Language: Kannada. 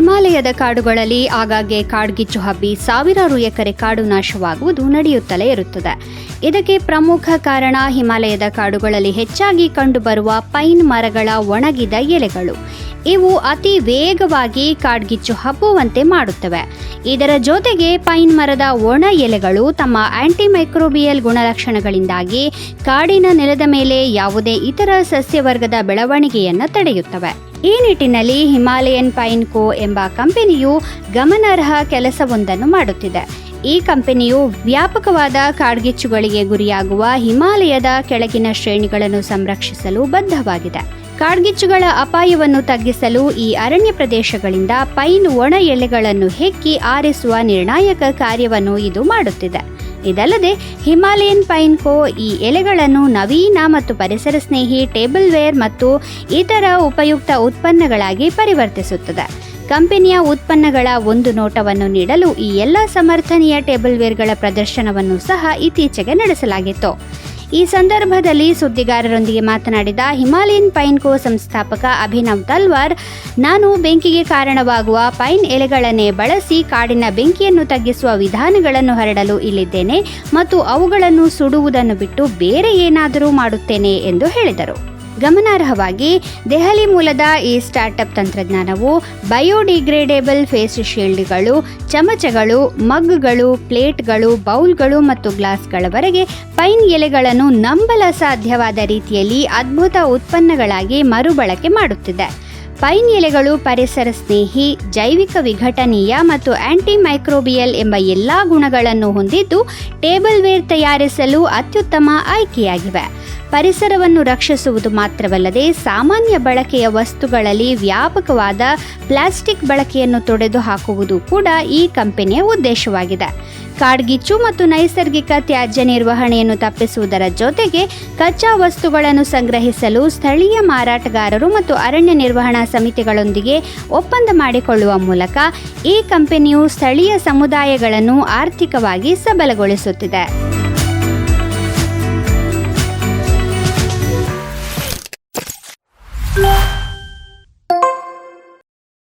ಹಿಮಾಲಯದ ಕಾಡುಗಳಲ್ಲಿ ಆಗಾಗ್ಗೆ ಕಾಡ್ಗಿಚ್ಚು ಹಬ್ಬಿ ಸಾವಿರಾರು ಎಕರೆ ಕಾಡು ನಾಶವಾಗುವುದು ನಡೆಯುತ್ತಲೇ ಇರುತ್ತದೆ. ಇದಕ್ಕೆ ಪ್ರಮುಖ ಕಾರಣ ಹಿಮಾಲಯದ ಕಾಡುಗಳಲ್ಲಿ ಹೆಚ್ಚಾಗಿ ಕಂಡುಬರುವ ಪೈನ್ ಮರಗಳ ಒಣಗಿದ ಎಲೆಗಳು. ಇವು ಅತಿ ವೇಗವಾಗಿ ಕಾಡ್ಗಿಚ್ಚು ಹಬ್ಬುವಂತೆ ಮಾಡುತ್ತವೆ. ಇದರ ಜೊತೆಗೆ ಪೈನ್ ಮರದ ಒಣ ಎಲೆಗಳು ತಮ್ಮ ಆಂಟಿಮೈಕ್ರೋಬಿಯಲ್ ಗುಣಲಕ್ಷಣಗಳಿಂದಾಗಿ ಕಾಡಿನ ನೆಲದ ಮೇಲೆ ಯಾವುದೇ ಇತರ ಸಸ್ಯವರ್ಗದ ಬೆಳವಣಿಗೆಯನ್ನು ತಡೆಯುತ್ತವೆ. ಈ ನಿಟ್ಟಿನಲ್ಲಿ ಹಿಮಾಲಯನ್ ಪೈನ್ ಕೋ ಎಂಬ ಕಂಪನಿಯು ಗಮನಾರ್ಹ ಕೆಲಸವೊಂದನ್ನು ಮಾಡುತ್ತಿದೆ. ಈ ಕಂಪನಿಯು ವ್ಯಾಪಕವಾದ ಕಾಡ್ಗಿಚ್ಚುಗಳಿಗೆ ಗುರಿಯಾಗುವ ಹಿಮಾಲಯದ ಕೆಳಗಿನ ಶ್ರೇಣಿಗಳನ್ನು ಸಂರಕ್ಷಿಸಲು ಬದ್ಧವಾಗಿದೆ. ಕಾಡ್ಗಿಚ್ಚುಗಳ ಅಪಾಯವನ್ನು ತಗ್ಗಿಸಲು ಈ ಅರಣ್ಯ ಪ್ರದೇಶಗಳಿಂದ ಪೈನ್ ಒಣ ಎಲೆಗಳನ್ನು ಹೆಕ್ಕಿ ಆರಿಸುವ ನಿರ್ಣಾಯಕ ಕಾರ್ಯವನ್ನು ಇದು ಮಾಡುತ್ತಿದೆ. ಇದಲ್ಲದೆ, ಹಿಮಾಲಯನ್ ಪೈನ್ ಕೋ ಈ ಎಲೆಗಳನ್ನು ನವೀನ ಮತ್ತು ಪರಿಸರ ಸ್ನೇಹಿ ಟೇಬಲ್ ವೇರ್ ಮತ್ತು ಇತರ ಉಪಯುಕ್ತ ಉತ್ಪನ್ನಗಳಾಗಿ ಪರಿವರ್ತಿಸುತ್ತದೆ. ಕಂಪನಿಯ ಉತ್ಪನ್ನಗಳ ಒಂದು ನೋಟವನ್ನು ನೀಡಲು ಈ ಎಲ್ಲ ಸಮರ್ಥನೀಯ ಟೇಬಲ್ ವೇರ್ಗಳ ಪ್ರದರ್ಶನವನ್ನು ಸಹ ಇತ್ತೀಚೆಗೆ ನಡೆಸಲಾಗಿತ್ತು. ಈ ಸಂದರ್ಭದಲ್ಲಿ ಸುದ್ದಿಗಾರರೊಂದಿಗೆ ಮಾತನಾಡಿದ ಹಿಮಾಲಯನ್ ಪೈನ್ ಕೋ ಸಂಸ್ಥಾಪಕ ಅಭಿನವ್ ತಲ್ವಾರ್, ನಾನು ಬೆಂಕಿಗೆ ಕಾರಣವಾಗುವ ಪೈನ್ ಎಲೆಗಳನ್ನೇ ಬಳಸಿ ಕಾಡಿನ ಬೆಂಕಿಯನ್ನು ತಗ್ಗಿಸುವ ವಿಧಾನಗಳನ್ನು ಹರಡಲು ಇಲ್ಲಿದ್ದೇನೆ ಮತ್ತು ಅವುಗಳನ್ನು ಸುಡುವುದನ್ನು ಬಿಟ್ಟು ಬೇರೆ ಏನಾದರೂ ಮಾಡುತ್ತೇನೆ ಎಂದು ಹೇಳಿದರು. ಗಮನಾರ್ಹವಾಗಿ ದೆಹಲಿ ಮೂಲದ ಈ ಸ್ಟಾರ್ಟ್ಅಪ್ ತಂತ್ರಜ್ಞಾನವು ಬಯೋಡಿಗ್ರೇಡೇಬಲ್ ಫೇಸ್ ಶೀಲ್ಡ್ಗಳು, ಚಮಚಗಳು, ಮಗ್ಗಳು, ಪ್ಲೇಟ್ಗಳು, ಬೌಲ್ಗಳು ಮತ್ತು ಗ್ಲಾಸ್ಗಳವರೆಗೆ ಪೈನ್ ಎಲೆಗಳನ್ನು ನಂಬಲ ಸಾಧ್ಯವಾದ ರೀತಿಯಲ್ಲಿ ಅದ್ಭುತ ಉತ್ಪನ್ನಗಳಾಗಿ ಮರುಬಳಕೆ ಮಾಡುತ್ತಿದೆ. ಪೈನ್ ಎಲೆಗಳು ಪರಿಸರ ಸ್ನೇಹಿ, ಜೈವಿಕ ವಿಘಟನೀಯ ಮತ್ತು ಆಂಟಿ ಮೈಕ್ರೋಬಿಯಲ್ ಎಂಬ ಎಲ್ಲ ಗುಣಗಳನ್ನು ಹೊಂದಿದ್ದು ಟೇಬಲ್ ವೇರ್ ತಯಾರಿಸಲು ಅತ್ಯುತ್ತಮ ಆಯ್ಕೆಯಾಗಿವೆ. ಪರಿಸರವನ್ನು ರಕ್ಷಿಸುವುದು ಮಾತ್ರವಲ್ಲದೆ ಸಾಮಾನ್ಯ ಬಳಕೆಯ ವಸ್ತುಗಳಲ್ಲಿ ವ್ಯಾಪಕವಾದ ಪ್ಲಾಸ್ಟಿಕ್ ಬಳಕೆಯನ್ನು ತೊಡೆದು ಹಾಕುವುದು ಕೂಡ ಈ ಕಂಪನಿಯ ಉದ್ದೇಶವಾಗಿದೆ. ಕಾಡ್ಗಿಚ್ಚು ಮತ್ತು ನೈಸರ್ಗಿಕ ತ್ಯಾಜ್ಯ ನಿರ್ವಹಣೆಯನ್ನು ತಪ್ಪಿಸುವುದರ ಜೊತೆಗೆ ಕಚ್ಚಾ ವಸ್ತುಗಳನ್ನು ಸಂಗ್ರಹಿಸಲು ಸ್ಥಳೀಯ ಮಾರಾಟಗಾರರು ಮತ್ತು ಅರಣ್ಯ ನಿರ್ವಹಣಾ ಸಮಿತಿಗಳೊಂದಿಗೆ ಒಪ್ಪಂದ ಮಾಡಿಕೊಳ್ಳುವ ಮೂಲಕ ಈ ಕಂಪನಿಯು ಸ್ಥಳೀಯ ಸಮುದಾಯಗಳನ್ನು ಆರ್ಥಿಕವಾಗಿ ಸಬಲಗೊಳಿಸುತ್ತಿದೆ.